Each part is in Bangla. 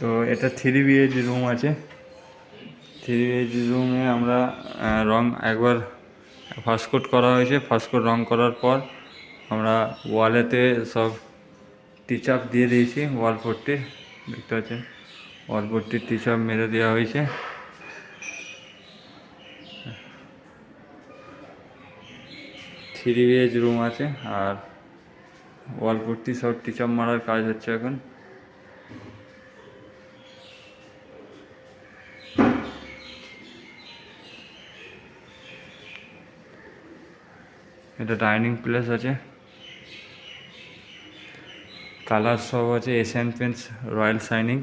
তো এটা থ্রি বিএইচ রুম আছে। থ্রি বিএইচ রুমে আমরা রং একবার ফার্স্ট কোট করা হয়েছে। ফার্স্ট কোট রং করার পর আমরা ওয়ালেতে সব টিচ আপ দিয়ে দিয়েছি ওয়াল পট্টি। দেখতে পাচ্ছেন? ওয়াল পট্টির টিচ আপ মেরে দেওয়া হয়েছে। থ্রি বিএইচ রুম আছে আর ওয়াল পট্টি সব টিচ আপ মারার কাজ হচ্ছে এখন। এটা ডাইনিং প্লেস আছে। কালার সব আছে Asian Paints royal shining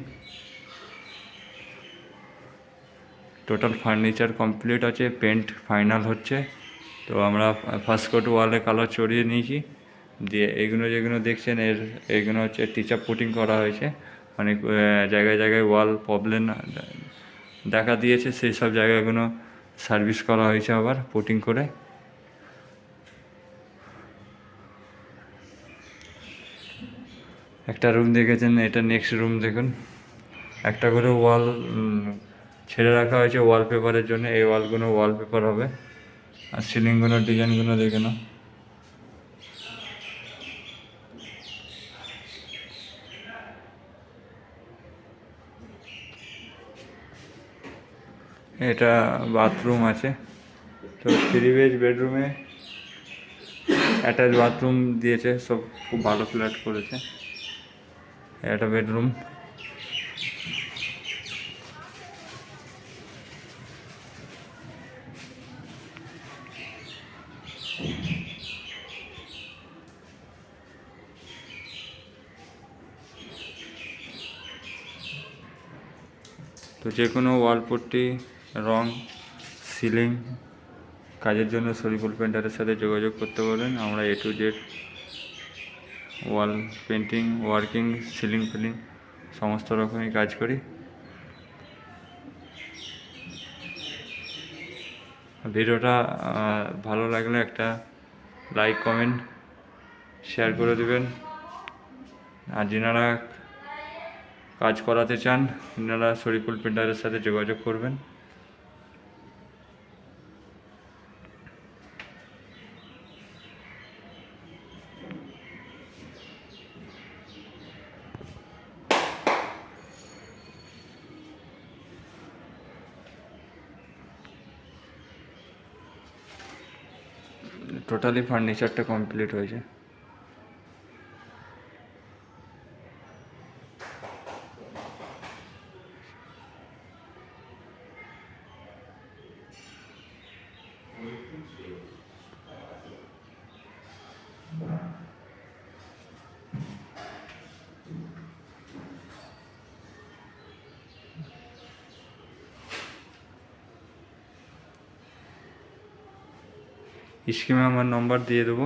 total furniture complete আছে পেন্ট ফাইনাল হচ্ছে। তো আমরা ফার্স্ট কোট ওয়ালে কালার চড়িয়ে নিয়েছি। দিয়ে এগুলো যেগুলো দেখছেন, এর এগুলো হচ্ছে টিচার পুটিং করা হয়েছে। অনেক জায়গায় জায়গায় ওয়াল প্রবলেম দেখা দিয়েছে, সেই সব জায়গাগুলো সার্ভিস করা হয়েছে আবার পুটিং করে। একটা রুম দেখেছেন, এটা নেক্সট রুম দেখুন। একটা করে ওয়াল ছেড়ে রাখা হয়েছে ওয়ালপেপারের জন্য। এই ওয়ালগুলো ওয়ালপেপার হবে। আর সিলিংগুলো ডিজাইনগুলো দেখে নাও। এটা বাথরুম আছে। তো থ্রি বেজ বেডরুমে অ্যাটাচ বাথরুম দিয়েছে। সব খুব ভালো ফ্ল্যাট করেছে। একটা বেডরুম তো যে কোনো ওয়াল পট্টি, রং সিলিং কাজের জন্য শরীফুল পেন্টারের সাথে যোগাযোগ করতে পারেন। আমরা A to Z wall painting working ceiling filling সমস্ত রকমই কাজ করি। ভিডিওটা ভালো লাগলে একটা লাইক কমেন্ট শেয়ার করে দেবেন। আর যিনারা কাজ করাতে চান আপনারা শরীফুল পেন্টারের সাথে যোগাযোগ করবেন। টোটালি ফার্নিচারটা কমপ্লিট হয়েছে। স্কিমে আমার নম্বর দিয়ে দেবো।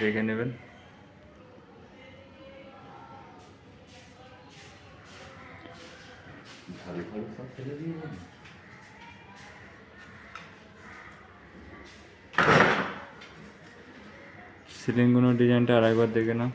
দেখে নেবেন। সিলিংগুলো ডিজাইনটা আরেকবার দেখে নাও।